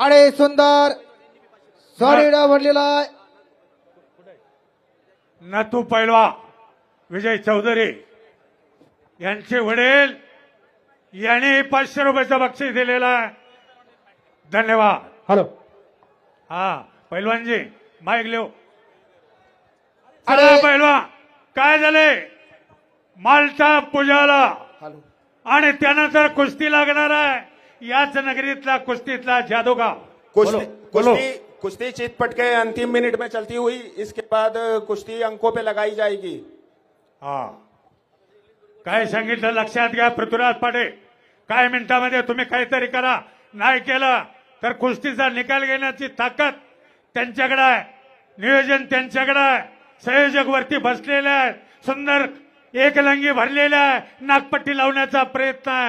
आणि सुंदर सॉरीडा भरलेला आहे. नथू पैलवा विजय चौधरी यांचे वडील यांनी पाचशे रुपयाचं बक्षीस दिलेलं आहे. धन्यवाद. हॅलो. हा पैलवानजी माईक लिव अरे. पैलवा काय झाले? मालटा पूजाला हॅलो. आणि त्यानंतर कुस्ती लागणार आहे. याच नगरीतला कुस्तीतला जादूगा कुश्ती बोलो. कुश्ती कुश्ती चितपट के अंतिम मिनट में चलती हुई इसके बाद कुश्ती अंकों पे लगाई जाएगी। हा. काय सांगितलं? लक्षात घ्या पृथ्वीराज पाटे काय मिनिटामध्ये तुम्ही काहीतरी करा. नाही केलं तर कुस्तीचा निकाल घेण्याची ताकद त्यांच्याकडे आहे. नियोजन त्यांच्याकडे आहे. संयोजक वरती बसलेले आहेत. सुंदर एक लंगी भरलेल्या आहे. नागपट्टी लावण्याचा प्रयत्न आहे.